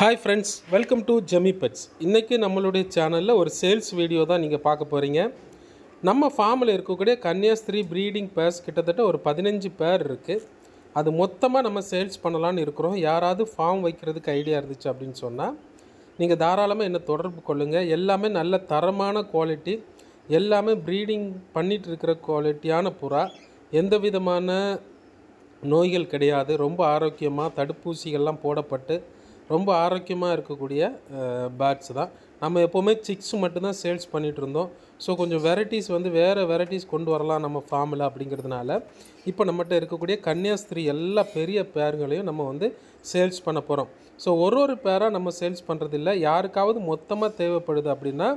Hi friends welcome to Jemi pets இன்றைக்கி நம்மளுடைய சேனலில் ஒரு சேல்ஸ் வீடியோ தான் நீங்கள் பார்க்க போகிறீங்க நம்ம ஃபார்மில் இருக்கக்கூடிய கன்னியாஸ்திரி ப்ரீடிங் பேர்ஸ் கிட்டத்தட்ட ஒரு பதினஞ்சு பேர் இருக்குது அது மொத்தமாக நம்ம சேல்ஸ் பண்ணலான்னு இருக்கிறோம். யாராவது ஃபார்ம் வைக்கிறதுக்கு ஐடியா இருந்துச்சு அப்படின்னு சொன்னால் நீங்கள் தாராளமாக என்ன தொடர்பு கொள்ளுங்கள் எல்லாமே நல்ல தரமான குவாலிட்டி எல்லாமே ப்ரீடிங் பண்ணிகிட்டு இருக்கிற குவாலிட்டியான புறா. எந்த விதமான நோய்கள் கிடையாது. ரொம்ப ஆரோக்கியமாக தடுப்பூசிகள்லாம் போடப்பட்டு ரொம்ப ஆரோக்கியமாக இருக்கக்கூடிய பேர்ட்ஸ் தான். நம்ம எப்போவுமே சிக்ஸ் மட்டும்தான் சேல்ஸ் பண்ணிகிட்டு இருந்தோம். ஸோ கொஞ்சம் வெரைட்டிஸ் வந்து வேறு வெரைட்டிஸ் கொண்டு வரலாம் நம்ம ஃபார்மில் அப்படிங்கிறதுனால இப்போ நம்மகிட்ட இருக்கக்கூடிய கன்னியாஸ்திரி எல்லா பெரிய பேருங்களையும் நம்ம வந்து சேல்ஸ் பண்ண போகிறோம் ஸோ ஒரு ஒரு பேராக நம்ம சேல்ஸ் பண்ணுறதில்ல யாருக்காவது மொத்தமாக தேவைப்படுது அப்படின்னா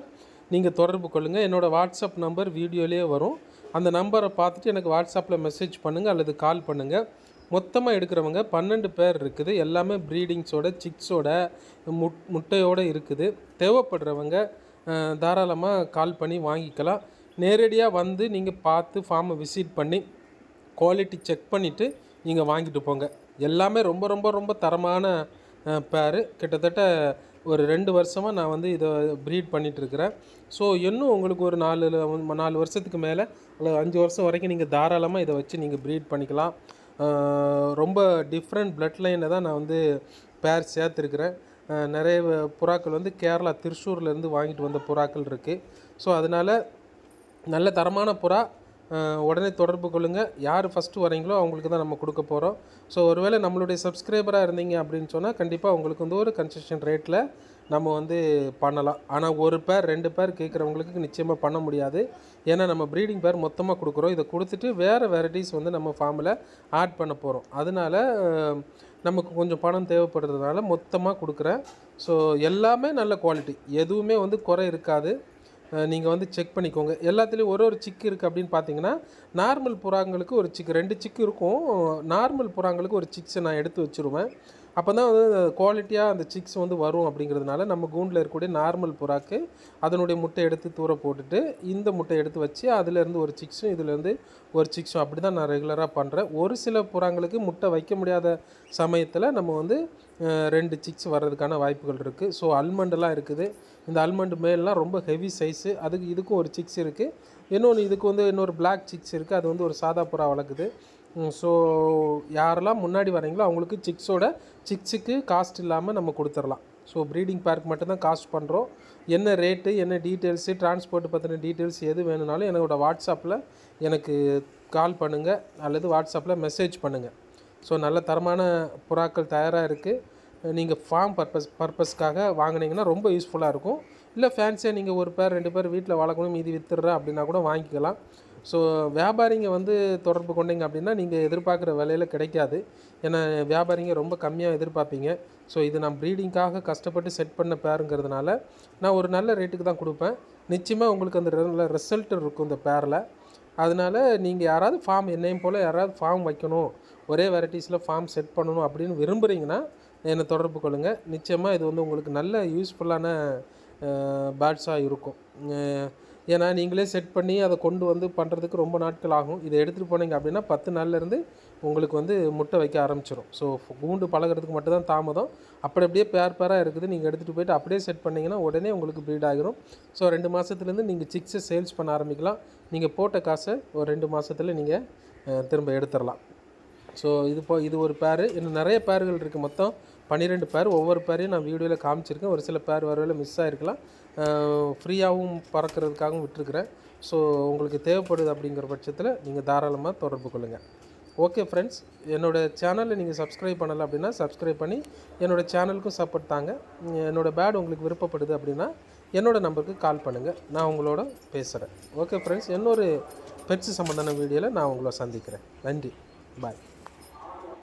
நீங்கள் தொடர்பு கொள்ளுங்கள் என்னோடய வாட்ஸ்அப் நம்பர் வீடியோலேயே வரும். அந்த நம்பரை பார்த்துட்டு எனக்கு வாட்ஸ்அப்பில் மெசேஜ் பண்ணுங்கள் அல்லது கால் பண்ணுங்கள் மொத்தமாக எடுக்கிறவங்க பன்னெண்டு பேர் இருக்குது. எல்லாமே ப்ரீடிங்ஸோட சிக்ஸோட முட் முட்டையோடு இருக்குது. தேவைப்படுறவங்க தாராளமாக கால் பண்ணி வாங்கிக்கலாம். நேரடியாக வந்து நீங்கள் பார்த்து ஃபார்மை விசிட் பண்ணி குவாலிட்டி செக் பண்ணிவிட்டு நீங்கள் வாங்கிட்டு போங்க. எல்லாமே ரொம்ப ரொம்ப ரொம்ப தரமான பேர் கிட்டத்தட்ட ஒரு ரெண்டு வருஷமாக நான் வந்து இதை ப்ரீட் பண்ணிகிட்ருக்கிறேன் ஸோ இன்னும் உங்களுக்கு ஒரு நாலு நாலு வருஷத்துக்கு மேலே அல்லது அஞ்சு வருஷம் வரைக்கும் நீங்கள் தாராளமாக இதை வச்சு நீங்கள் ப்ரீட் பண்ணிக்கலாம். ரொம்ப டிஃப்ரெண்ட் பிளட் லைனில் தான் நான் வந்து பேர் சேர்த்துருக்கிறேன். நிறைய புறாக்கள் வந்து கேரளா திருச்சூர்லேருந்து வாங்கிட்டு வந்த புறாக்கள் இருக்குது ஸோ அதனால் நல்ல தரமான புறா. உடனே தொடர்பு கொள்ளுங்கள் யார் ஃபஸ்ட்டு வரீங்களோ அவங்களுக்கு தான் நம்ம கொடுக்க போகிறோம் ஸோ ஒருவேளை நம்மளுடைய சப்ஸ்கிரைபராக இருந்தீங்க அப்படின்னு சொன்னால் கண்டிப்பாக உங்களுக்கு வந்து ஒரு கன்செஷன் ரேட்டில் நம்ம வந்து பண்ணலாம். ஆனால் ஒரு பேர் ரெண்டு பேர் கேட்குறவங்களுக்கு நிச்சயமாக பண்ண முடியாது. ஏன்னா நம்ம ப்ரீடிங் பேர் மொத்தமாக கொடுக்குறோம். இதை கொடுத்துட்டு வேறு வெரைட்டிஸ் வந்து நம்ம ஃபார்மில் ஆட் பண்ண போகிறோம் அதனால நமக்கு கொஞ்சம் பணம் தேவைப்படுறதுனால மொத்தமாக கொடுக்குறேன். ஸோ எல்லாமே நல்ல குவாலிட்டி எதுவுமே வந்து குறை இருக்காது. நீங்கள் வந்து செக் பண்ணிக்கோங்க. எல்லாத்துலேயும் ஒரு ஒரு சிக்கு இருக்குது அப்படின்னு பார்த்தீங்கன்னா நார்மல் புறாங்களுக்கு ஒரு சிக்கு ரெண்டு சிக்கு இருக்கும். நார்மல் புறாங்களுக்கு ஒரு சிக்ஸை நான் எடுத்து வச்சுருவேன். அப்போ தான் வந்து குவாலிட்டியாக அந்த சிக்ஸ் வந்து வரும் அப்படிங்கிறதுனால நம்ம கூண்டில் இருக்கக்கூடிய நார்மல் புறாக்கு அதனுடைய முட்டை எடுத்து தூர போட்டுட்டு இந்த முட்டை எடுத்து வச்சு அதுலேருந்து ஒரு சிக்ஸும் இதுலேருந்து ஒரு சிக்ஸும் அப்படி தான் நான் ரெகுலராக பண்ணுறேன் ஒரு சில புறாங்களுக்கு முட்டை வைக்க முடியாத சமயத்தில் நம்ம வந்து ரெண்டு சிக்ஸ் வர்றதுக்கான வாய்ப்புகள் இருக்குது ஸோ அல்மண்டெல்லாம் இருக்குது. இந்த அல்மண்ட் மேலாம் ரொம்ப ஹெவி சைஸு அதுக்கு இதுக்கும் ஒரு சிக்ஸ் இருக்குது இன்னொன்று இதுக்கு வந்து இன்னொரு பிளாக் சிக்ஸ் இருக்குது அது வந்து ஒரு சாதா புறா வளர்க்குது. ஸோ யாரெல்லாம் முன்னாடி வரீங்களோ அவங்களுக்கு சிக்ஸோட சிக்ஸுக்கு காஸ்ட் இல்லாமல் நம்ம கொடுத்துடலாம். ஸோ ப்ரீடிங் பேர்க் மட்டும்தான் காஸ்ட் பண்ணுறோம் என்ன ரேட்டு என்ன டீட்டெயில்ஸு டிரான்ஸ்போர்ட் பற்றின டீட்டெயில்ஸ் எது வேணும்னாலும் என்னோட வாட்ஸ்அப்பில் எனக்கு கால் பண்ணுங்கள் அல்லது வாட்ஸ்அப்பில் மெசேஜ் பண்ணுங்கள் ஸோ நல்ல தரமான புறாக்கள் தயாராக இருக்குது நீங்கள் ஃபார்ம் பர்பஸ் பர்பஸ்க்காக வாங்குனீங்கன்னா ரொம்ப யூஸ்ஃபுல்லாக இருக்கும். இல்லை ஃபேன்ஸியாக நீங்கள் ஒரு பேர் ரெண்டு பேர் வீட்டில் வளர்க்கணும் மீதி வித்துடுறேன் அப்படின்னா கூட வாங்கிக்கலாம். ஸோ வியாபாரிங்க வந்து தொடர்பு கொண்டீங்க அப்படின்னா நீங்கள் எதிர்பார்க்குற விலையில் கிடைக்காது. ஏன்னா வியாபாரிங்க ரொம்ப கம்மியாக எதிர்பார்ப்பீங்க. ஸோ இது நான் ப்ரீடிங்காக கஷ்டப்பட்டு செட் பண்ண பேருங்கிறதுனால நான் ஒரு நல்ல ரேட்டுக்கு தான் கொடுப்பேன். நிச்சயமாக உங்களுக்கு அந்த நல்ல ரிசல்ட் இருக்கும் இந்த பேரில் அதனால நீங்கள் யாராவது ஃபார்ம் என்னையும் போல் யாராவது ஃபார்ம் வைக்கணும். ஒரே வெரைட்டிஸில் ஃபார்ம் செட் பண்ணணும் அப்படின்னு விரும்புகிறீங்கன்னா என்னை தொடர்பு கொள்ளுங்கள் நிச்சயமாக இது வந்து உங்களுக்கு நல்ல யூஸ்ஃபுல்லான பேட்ஸாக இருக்கும். ஏன்னா நீங்களே செட் பண்ணி அதை கொண்டு வந்து பண்ணுறதுக்கு ரொம்ப நாட்கள் ஆகும். இதை எடுத்துகிட்டு போனீங்க அப்படின்னா பத்து நாள்லேருந்து உங்களுக்கு வந்து முட்டை வைக்க ஆரம்பிச்சிடும் ஸோ கூண்டு பழகுறதுக்கு மட்டும்தான் தாமதம். அப்படி அப்படியே பேர் பேராக இருக்குது. நீங்கள் எடுத்துகிட்டு போயிட்டு அப்படியே செட் பண்ணிங்கன்னா உடனே உங்களுக்கு ப்ரீட் ஆகிரும். ஸோ ரெண்டு மாதத்துலேருந்து நீங்கள் சிக்ஸை சேல்ஸ் பண்ண ஆரம்பிக்கலாம். நீங்கள் போட்ட காசை ஒரு ரெண்டு மாதத்தில் நீங்கள் திரும்ப எடுத்துடலாம் ஸோ இது போ இது ஒரு பேர். இன்னும் நிறைய பேர்கள் இருக்குது மொத்தம். பன்னிரெண்டு பேர் ஒவ்வொரு பேரையும் நான் வீடியோவில் காமிச்சிருக்கேன். ஒரு சில பேர் வரவேல மிஸ் ஆகிருக்கலாம் ஃப்ரீயாகவும் பறக்கிறதுக்காகவும் விட்டுருக்குறேன். ஸோ உங்களுக்கு தேவைப்படுது அப்படிங்கிற பட்சத்தில் நீங்கள் தாராளமாக தொடர்பு கொள்ளுங்கள் ஓகே ஃப்ரெண்ட்ஸ் என்னோடய சேனலை நீங்கள் சப்ஸ்கிரைப் பண்ணலை அப்படின்னா சப்ஸ்கிரைப் பண்ணி என்னோடய சேனலுக்கும் சப்போர்ட் தாங்க. என்னோடய பேட் உங்களுக்கு விருப்பப்படுது அப்படின்னா என்னோடய நம்பருக்கு கால் பண்ணுங்கள் நான் உங்களோட பேசுகிறேன் ஓகே ஃப்ரெண்ட்ஸ் இன்னொரு பெட்ஸ் சம்மந்தமான வீடியோவில் நான் உங்களை சந்திக்கிறேன். நன்றி. பாய்